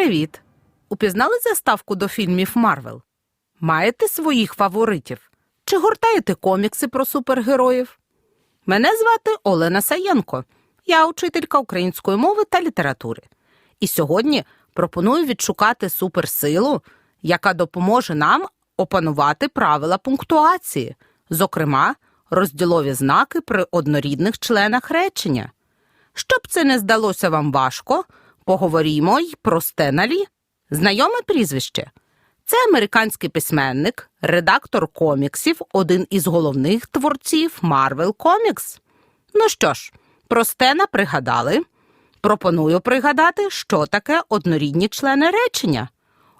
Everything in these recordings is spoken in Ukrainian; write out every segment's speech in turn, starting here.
Привіт! Упізнали заставку до фільмів Марвел? Маєте своїх фаворитів? Чи гортаєте комікси про супергероїв? Мене звати Олена Саєнко. Я учителька української мови та літератури. І сьогодні пропоную відшукати суперсилу, яка допоможе нам опанувати правила пунктуації, зокрема, розділові знаки при однорідних членах речення. Щоб це не здалося вам важко, поговоримо й про Стеналі. Знайоме прізвище. Це американський письменник, редактор коміксів, один із головних творців Marvel Comics. Ну що ж, про Стена пригадали. Пропоную пригадати, що таке однорідні члени речення.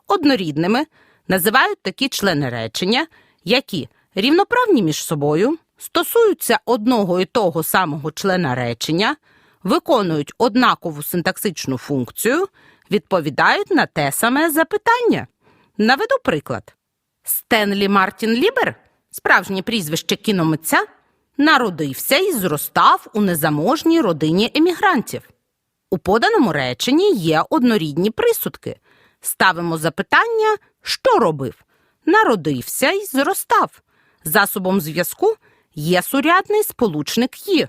Однорідними називають такі члени речення, які рівноправні між собою, стосуються одного і того самого члена речення, виконують однакову синтаксичну функцію, відповідають на те саме запитання. Наведу приклад. Стенлі Мартін Лібер, справжнє прізвище кіномитця, народився і зростав у незаможній родині емігрантів. У поданому реченні є однорідні присудки. Ставимо запитання, що робив? Народився і зростав. Засобом зв'язку є сурядний сполучник «ї».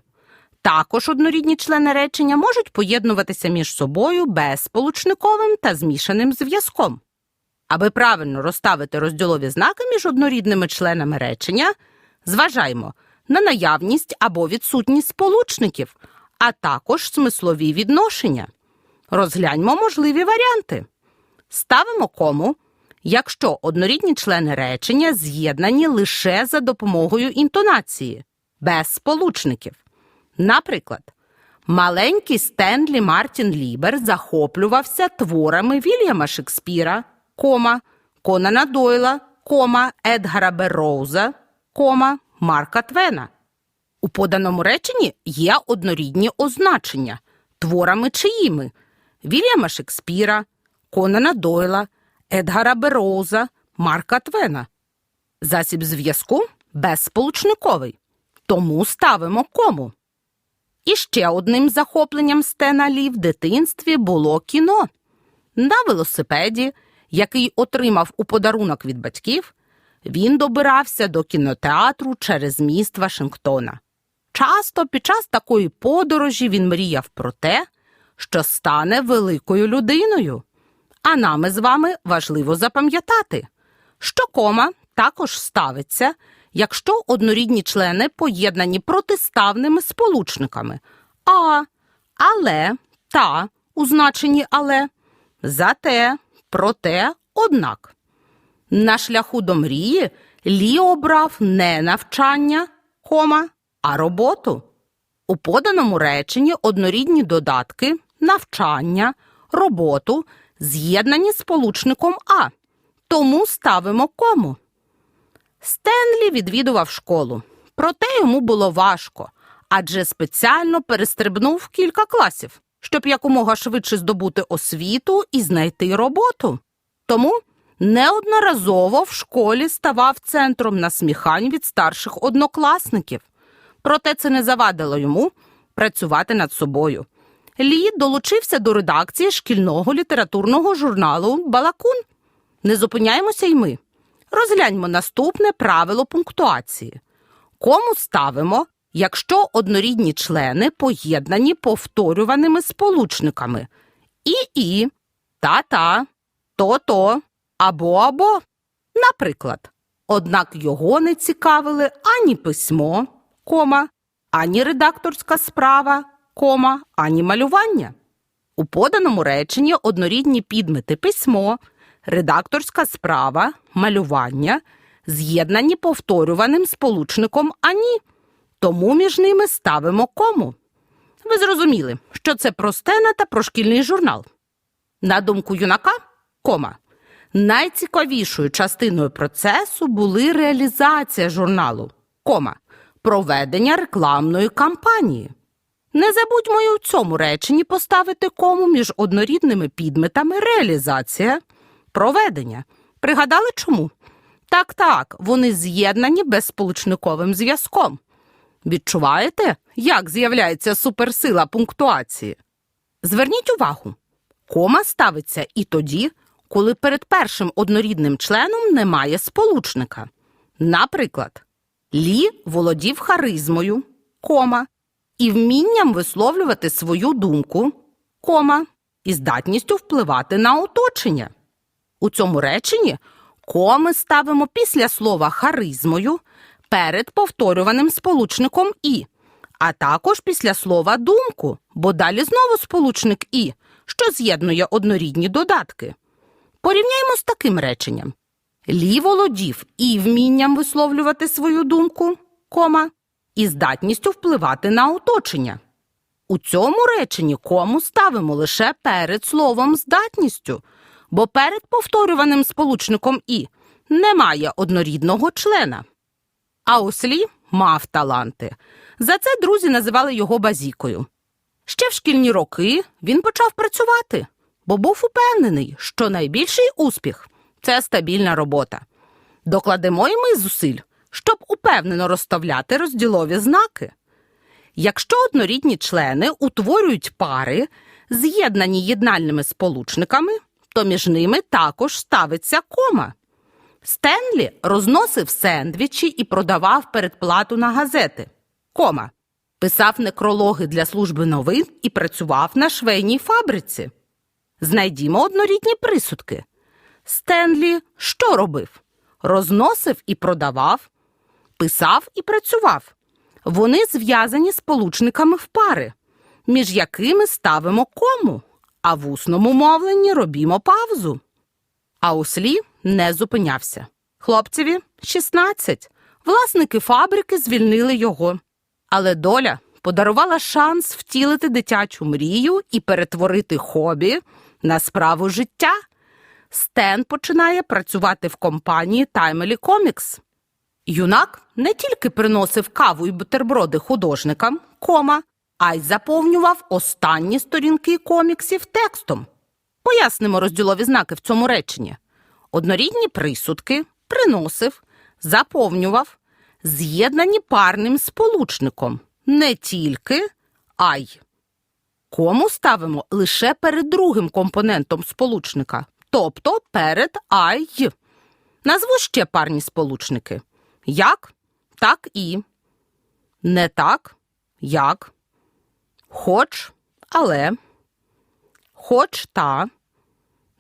Також однорідні члени речення можуть поєднуватися між собою безсполучниковим та змішаним зв'язком. Аби правильно розставити розділові знаки між однорідними членами речення, зважаймо на наявність або відсутність сполучників, а також смислові відношення. Розгляньмо можливі варіанти. Ставимо кому, якщо однорідні члени речення з'єднані лише за допомогою інтонації, без сполучників. Наприклад, маленький Стенлі Мартін Лібер захоплювався творами Вільяма Шекспіра, кома, Конана Дойла, кома, Едгара Берроуза, кома, Марка Твена. У поданому реченні є однорідні означення творами чиїми Вільяма Шекспіра, Конана Дойла, Едгара Берроуза, Марка Твена. Засіб зв'язку безсполучниковий. Тому ставимо кому. І ще одним захопленням Стена Лі в дитинстві було кіно. На велосипеді, який отримав у подарунок від батьків, він добирався до кінотеатру через міст Вашингтона. Часто під час такої подорожі він мріяв про те, що стане великою людиною. А нами з вами важливо запам'ятати, що кома також ставиться, якщо однорідні члени поєднані протиставними сполучниками а, але, та у значенні але, зате, проте, однак. На шляху до мрії Лі обрав не навчання, кома, а роботу. У поданому реченні однорідні додатки навчання, роботу з'єднані сполучником А. Тому ставимо кому. Стенлі відвідував школу, проте йому було важко, адже спеціально перестрибнув кілька класів, щоб якомога швидше здобути освіту і знайти роботу. Тому неодноразово в школі ставав центром насміхань від старших однокласників. Проте це не завадило йому працювати над собою. Лі долучився до редакції шкільного літературного журналу Балакун. Не зупиняємося й ми. Розгляньмо наступне правило пунктуації. Кому ставимо, якщо однорідні члени поєднані повторюваними сполучниками і-і, та-та, то-то або-або. Наприклад, однак його не цікавили ані письмо, кома, ані редакторська справа, кома, ані малювання. У поданому реченні однорідні підмети письмо, редакторська справа, малювання з'єднані повторюваним сполучником ані, тому між ними ставимо кому. Ви зрозуміли, що це про стена та про шкільний журнал. На думку юнака, кома, найцікавішою частиною процесу були реалізація журналу, кома, проведення рекламної кампанії. Не забудьмо і у цьому реченні поставити кому між однорідними підметами реалізація, проведення. Пригадали чому? Так, так, вони з'єднані безсполучниковим зв'язком. Відчуваєте, як з'являється суперсила пунктуації? Зверніть увагу, кома ставиться і тоді, коли перед першим однорідним членом немає сполучника. Наприклад, Лі володів харизмою, кома, і вмінням висловлювати свою думку, кома, і здатністю впливати на оточення. У цьому реченні коми ставимо після слова харизмою перед повторюваним сполучником і, а також після слова думку, бо далі знову сполучник і, що з'єднує однорідні додатки. Порівняємо з таким реченням. Лі володів і вмінням висловлювати свою думку, кома, і здатністю впливати на оточення. У цьому реченні кому ставимо лише перед словом здатністю, бо перед повторюваним сполучником і немає однорідного члена. А ослі мав таланти. За це друзі називали його базікою. Ще в шкільні роки він почав працювати, бо був упевнений, що найбільший успіх це стабільна робота. Докладемо і ми зусиль, щоб упевнено розставляти розділові знаки. Якщо однорідні члени утворюють пари, з'єднані єднальними сполучниками, то між ними також ставиться кома. Стенлі розносив сендвічі і продавав передплату на газети. Кома. Писав некрологи для служби новин і працював на швейній фабриці. Знайдімо однорідні присудки. Стенлі що робив? Розносив і продавав, писав і працював. Вони зв'язані сполучниками в пари, між якими ставимо кому, а в усному мовленні робімо павзу. А услі не зупинявся. Хлопцеві 16. Власники фабрики звільнили його. Але доля подарувала шанс втілити дитячу мрію і перетворити хобі на справу життя. Стен починає працювати в компанії Timely Comics. Юнак не тільки приносив каву і бутерброди художникам, кома, а й заповнював останні сторінки коміксів текстом. Пояснимо розділові знаки в цьому реченні. Однорідні присудки приносив, заповнював, з'єднані парним сполучником. Не тільки, а й. Кому ставимо лише перед другим компонентом сполучника, тобто перед ай. Назву ще парні сполучники. Як, так і. Не так, як. Хоч, але. Хоч та.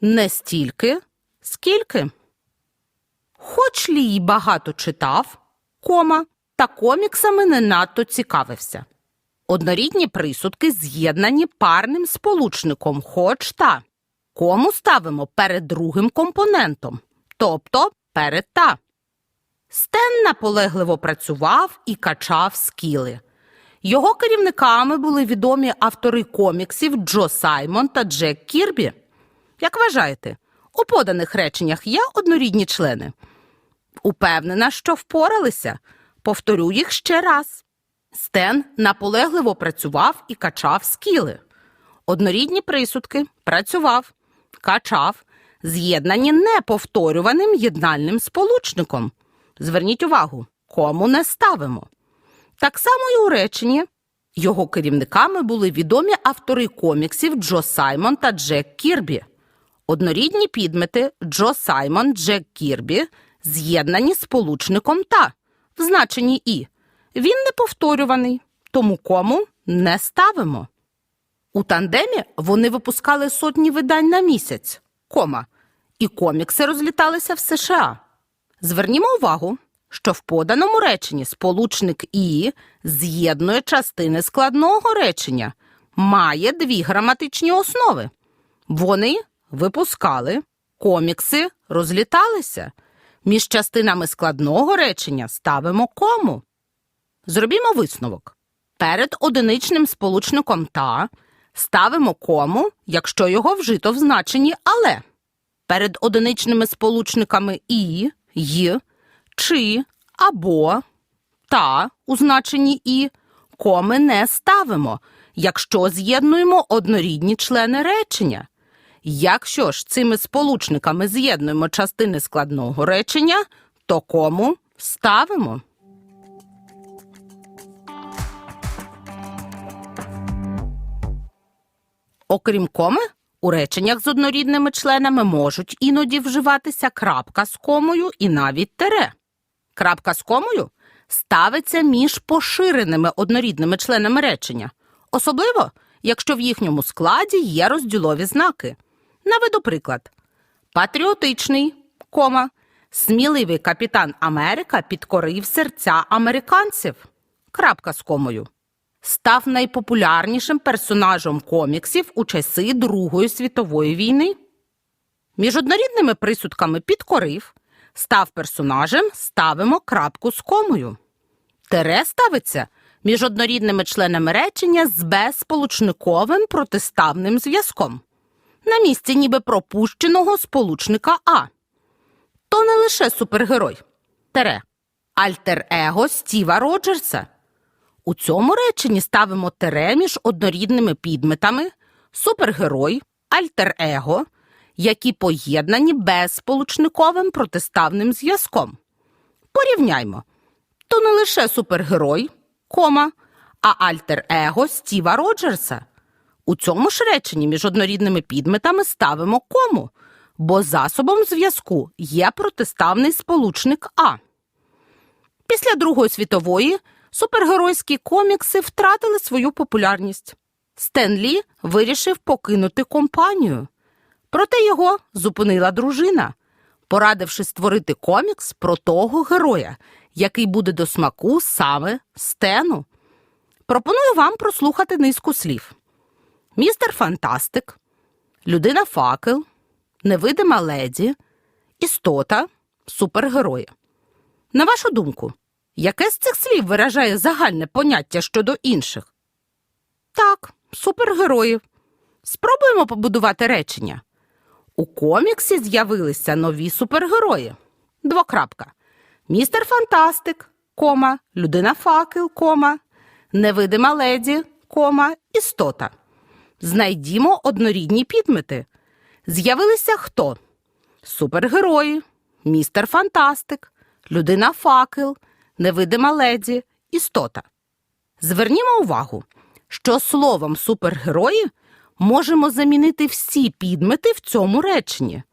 Не стільки, скільки. Хоч лі й багато читав, кома, та коміксами не надто цікавився. Однорідні присудки з'єднані парним сполучником хоч та. Кому ставимо перед другим компонентом, тобто перед та. Стен наполегливо працював і качав скіли. Його керівниками були відомі автори коміксів Джо Саймон та Джек Кірбі. Як вважаєте, у поданих реченнях є однорідні члени? Упевнена, що впоралися. Повторю їх ще раз. Стен наполегливо працював і качав скіли. Однорідні присудки працював, качав, з'єднані неповторюваним єднальним сполучником. Зверніть увагу, кому не ставимо. Так само і у реченні. Його керівниками були відомі автори коміксів Джо Саймон та Джек Кірбі. Однорідні підмети Джо Саймон, Джек Кірбі з'єднані сполучником та в значенні і. Він не повторюваний, тому кому не ставимо. У тандемі вони випускали сотні видань на місяць, кома, і комікси розліталися в США. Звернімо увагу, що в поданому реченні сполучник і з'єднує частини складного речення, має дві граматичні основи. Вони випускали, комікси розліталися. Між частинами складного речення ставимо кому. Зробімо висновок. Перед одиничним сполучником та ставимо кому, якщо його вжито в значенні але. Перед одиничними сполучниками і, й, чи, або, та у значенні і коми не ставимо, якщо з'єднуємо однорідні члени речення. Якщо ж цими сполучниками з'єднуємо частини складного речення, то кому ставимо. Окрім коми, у реченнях з однорідними членами можуть іноді вживатися крапка з комою і навіть тере. Крапка з комою ставиться між поширеними однорідними членами речення, особливо, якщо в їхньому складі є розділові знаки. Наведу приклад. Патріотичний, кома, сміливий капітан Америка підкорив серця американців. Крапка з комою став найпопулярнішим персонажем коміксів у часи Другої світової війни. Між однорідними присудками підкорив, став персонажем, ставимо крапку з комою. Тере ставиться між однорідними членами речення з безсполучниковим протиставним зв'язком. На місці ніби пропущеного сполучника А. То не лише супергерой. Тере. Альтер-его Стіва Роджерса. У цьому реченні ставимо тере між однорідними підметами, супергерой, альтер-его, які поєднані безсполучниковим протиставним зв'язком. Порівняймо. То не лише супергерой, кома, а альтер-его Стіва Роджерса. У цьому ж реченні між однорідними підметами ставимо кому, бо засобом зв'язку є протиставний сполучник А. Після Другої світової супергеройські комікси втратили свою популярність. Стен Лі вирішив покинути компанію. Проте його зупинила дружина, порадивши створити комікс про того героя, який буде до смаку саме Стену. Пропоную вам прослухати низку слів: Містер Фантастик, Людина Факел, Невидима леді, Істота, супергерої. На вашу думку, яке з цих слів виражає загальне поняття щодо інших? Так, супергероїв. Спробуємо побудувати речення. У коміксі з'явилися нові супергерої. Двокрапка. Містер Фантастик, кома, людина факел, кома, невидима леді, кома, істота. Знайдімо однорідні підмети. З'явилися хто? Супергерої, містер Фантастик, людина факел, невидима леді, істота. Звернімо увагу, що словом супергерої можемо замінити всі підмети в цьому реченні.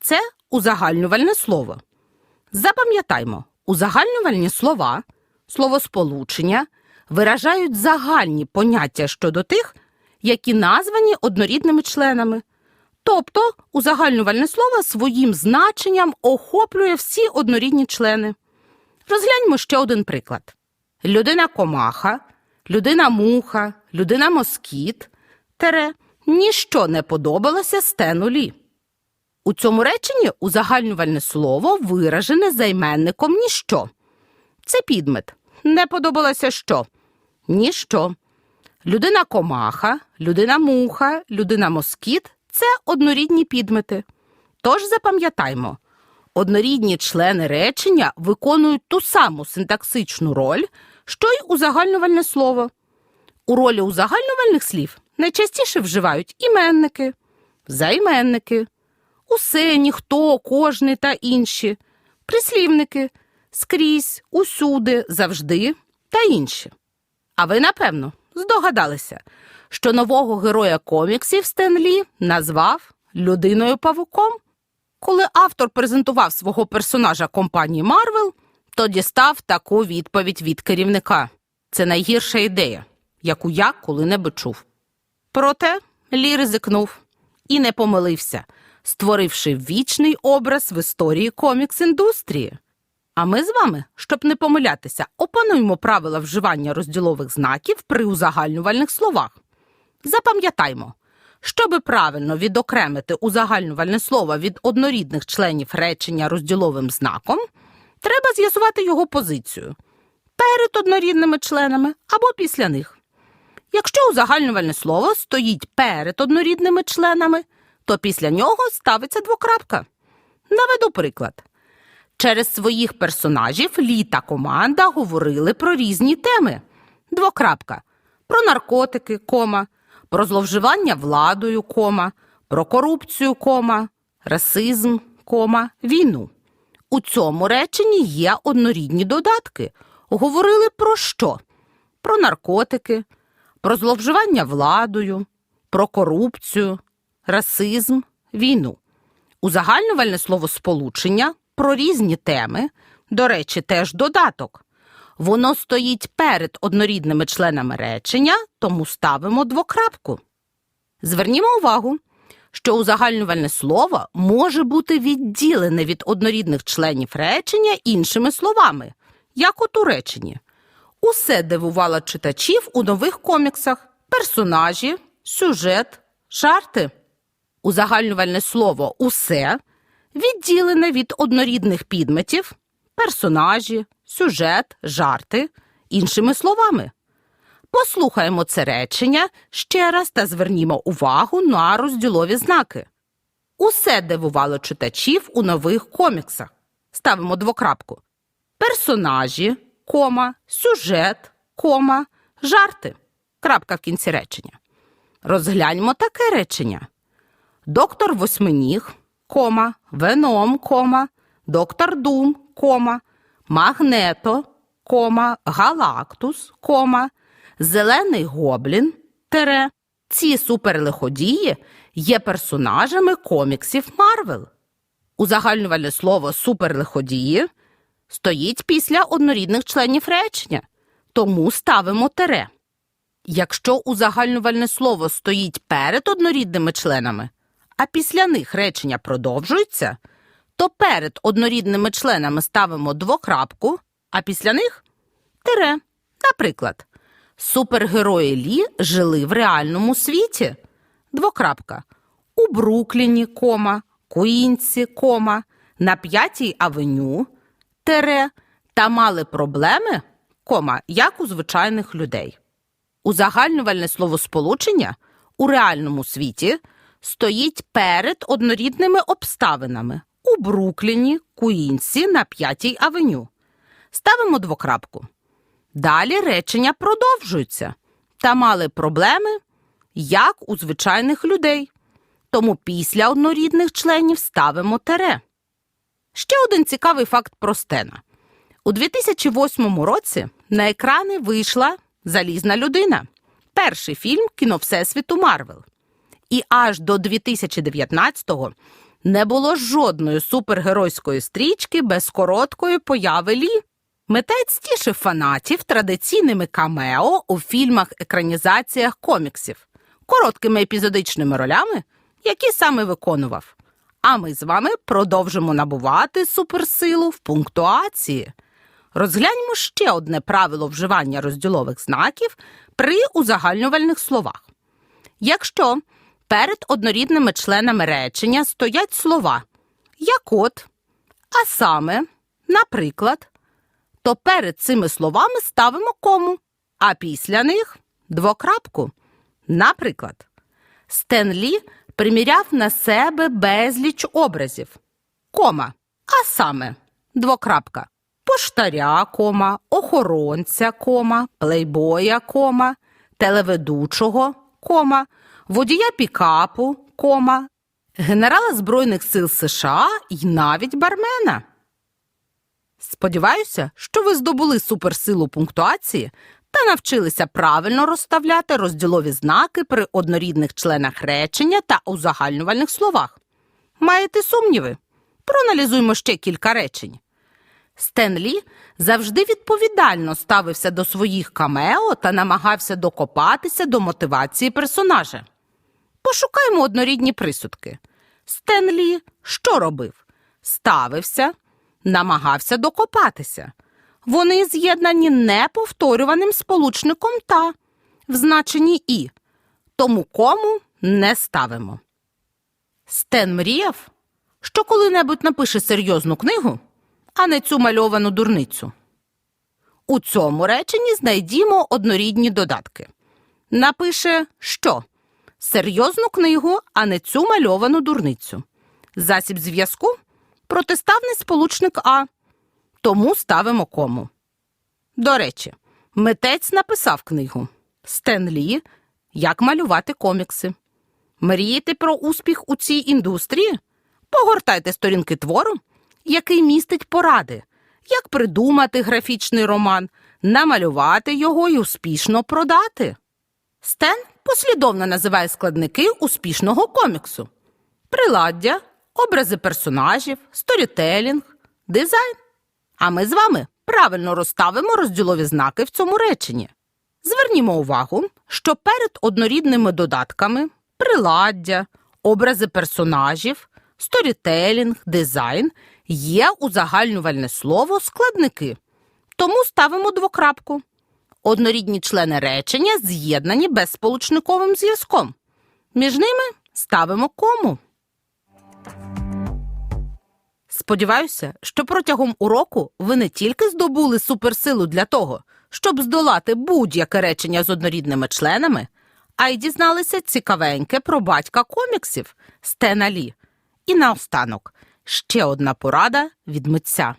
Це узагальнювальне слово. Запам'ятаймо, узагальнювальні слова, словосполучення виражають загальні поняття щодо тих, які названі однорідними членами. Тобто узагальнювальне слово своїм значенням охоплює всі однорідні члени. Розгляньмо ще один приклад: людина комаха, людина муха, людина москіт, тере, ніщо не подобалося стену лі. У цьому реченні узагальнювальне слово виражене займенником ніщо. Це підмет. Не подобалося що? Ніщо. Людина комаха, людина муха, людина москіт це однорідні підмети. Тож запам'ятаймо, однорідні члени речення виконують ту саму синтаксичну роль, що й узагальнювальне слово. У ролі узагальнювальних слів найчастіше вживають іменники, займенники, усе, ніхто, кожний та інші, прислівники, скрізь, усюди, завжди та інші. А ви, напевно, здогадалися, що нового героя коміксів Стен Лі назвав людиною павуком. Коли автор презентував свого персонажа компанії Марвел, то дістав таку відповідь від керівника. Це найгірша ідея, яку я коли-небудь чув. Проте Лі ризикнув і не помилився, створивши вічний образ в історії комікс-індустрії. А ми з вами, щоб не помилятися, опануємо правила вживання розділових знаків при узагальнювальних словах. Запам'ятаймо, щоби правильно відокремити узагальнювальне слово від однорідних членів речення розділовим знаком, треба з'ясувати його позицію перед однорідними членами або після них. Якщо узагальнювальне слово стоїть перед однорідними членами, то після нього ставиться двокрапка. Наведу приклад. Через своїх персонажів Лі та команда говорили про різні теми. Двокрапка. Про наркотики, кома, про зловживання владою, кома, про корупцію, кома, расизм, кома, війну. У цьому реченні є однорідні додатки. Говорили про що? Про наркотики, про зловживання владою, про корупцію, расизм, війну. Узагальнювальне словосполучення про різні теми, до речі, теж додаток. Воно стоїть перед однорідними членами речення, тому ставимо двокрапку. Звернімо увагу, що узагальнювальне слово може бути відділене від однорідних членів речення іншими словами, як от у реченні. Усе дивувало читачів у нових коміксах: персонажі, сюжет, жарти. Узагальнювальне слово усе відділене від однорідних підметів, персонажі, сюжет, жарти, іншими словами. Послухаємо це речення ще раз та звернімо увагу на розділові знаки. Усе дивувало читачів у нових коміксах. Ставимо двокрапку. Персонажі, кома, сюжет, кома, жарти. Крапка в кінці речення. Розгляньмо таке речення. Доктор Восьминіг, кома, Веном, кома, доктор Дум, кома, Магнето, кома, Галактус, кома, Зелений Гоблін, тере. Ці суперлиходії є персонажами коміксів Марвел. Узагальнювальне слово суперлиходії стоїть після однорідних членів речення, тому ставимо тере. Якщо узагальнювальне слово стоїть перед однорідними членами, а після них речення продовжується, то перед однорідними членами ставимо двокрапку, а після них тире. Наприклад, супергерої Лі жили в реальному світі. Двокрапка. У Брукліні, кома, Куінсі, кома, на п'ятій авеню, тере, та мали проблеми, кома, як у звичайних людей. Узагальнювальне словосполучення у реальному світі стоїть перед однорідними обставинами у Брукліні, Куінсі на п'ятій авеню. Ставимо двокрапку. Далі речення продовжуються та мали проблеми, як у звичайних людей. Тому після однорідних членів ставимо тере. Ще один цікавий факт про Стена. У 2008 році на екрани вийшла Залізна людина, перший фільм кіно Всесвіту Марвел. І аж до 2019-го не було жодної супергеройської стрічки без короткої появи Лі. Митець тішив фанатів традиційними камео у фільмах-екранізаціях коміксів, короткими епізодичними ролями, які саме виконував. А ми з вами продовжимо набувати суперсилу в пунктуації. Розгляньмо ще одне правило вживання розділових знаків при узагальнювальних словах. Якщо перед однорідними членами речення стоять слова як от, а саме, наприклад, то перед цими словами ставимо кому, а після них двокрапку. Наприклад, Стен Лі приміряв на себе безліч образів, кома, а саме двокрапка. Поштаря, кома, охоронця, кома, плейбоя, кома, телеведучого, кома, водія пікапу, кома, генерала Збройних сил США і навіть бармена. Сподіваюся, що ви здобули суперсилу пунктуації та навчилися правильно розставляти розділові знаки при однорідних членах речення та узагальнювальних словах. Маєте сумніви? Проаналізуймо ще кілька речень. Стен Лі завжди відповідально ставився до своїх камео та намагався докопатися до мотивації персонажа. Пошукаймо однорідні присудки. Стен Лі що робив? Ставився, намагався докопатися. Вони з'єднані неповторюваним сполучником та в значенні і, тому кому не ставимо. Стен мріяв, що коли-небудь напише серйозну книгу, а не цю мальовану дурницю. У цьому реченні знайдімо однорідні додатки. Напише що? Серйозну книгу, а не цю мальовану дурницю. Засіб зв'язку протиставний сполучник А. Тому ставимо кому. До речі, митець написав книгу Стен Лі Як малювати комікси. Мрієте про успіх у цій індустрії? Погортайте сторінки твору, який містить поради, як придумати графічний роман, намалювати його і успішно продати. Стен послідовно називає складники успішного коміксу: приладдя, образи персонажів, сторітелінг, дизайн. А ми з вами правильно розставимо розділові знаки в цьому реченні. Звернімо увагу, що перед однорідними додатками приладдя, образи персонажів, сторітелінг, дизайн є узагальнювальне слово складники. Тому ставимо двокрапку. Однорідні члени речення з'єднані безсполучниковим зв'язком. Між ними ставимо кому. Сподіваюся, що протягом уроку ви не тільки здобули суперсилу для того, щоб здолати будь-яке речення з однорідними членами, а й дізналися цікавеньке про батька коміксів Стена Лі. І наостанок ще одна порада від митця.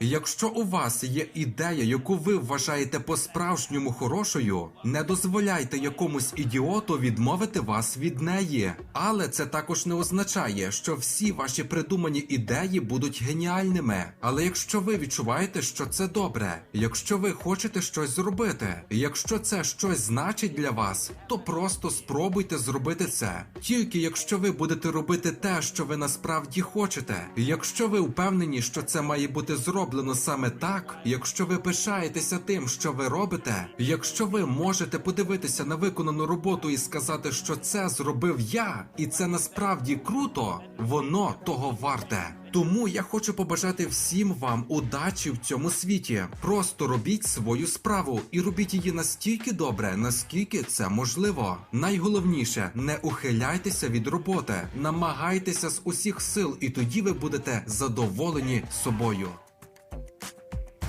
Якщо у вас є ідея, яку ви вважаєте по-справжньому хорошою, не дозволяйте якомусь ідіоту відмовити вас від неї. Але це також не означає, що всі ваші придумані ідеї будуть геніальними. Але якщо ви відчуваєте, що це добре, якщо ви хочете щось зробити, якщо це щось значить для вас, то просто спробуйте зробити це. Тільки якщо ви будете робити те, що ви насправді хочете, якщо ви впевнені, що це має бути зроблено саме так, якщо ви пишаєтеся тим, що ви робите, якщо ви можете подивитися на виконану роботу і сказати, що це зробив я, і це насправді круто, воно того варте. Тому я хочу побажати всім вам удачі в цьому світі. Просто робіть свою справу і робіть її настільки добре, наскільки це можливо. Найголовніше не ухиляйтеся від роботи, намагайтеся з усіх сил, і тоді ви будете задоволені собою.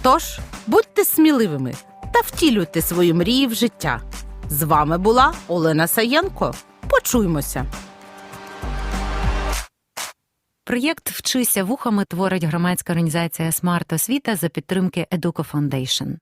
Тож будьте сміливими та втілюйте свої мрії в життя. З вами була Олена Саєнко. Почуємося. Проєкт Вчися вухами творить громадська організація Смарт Освіта за підтримки Educo Foundation.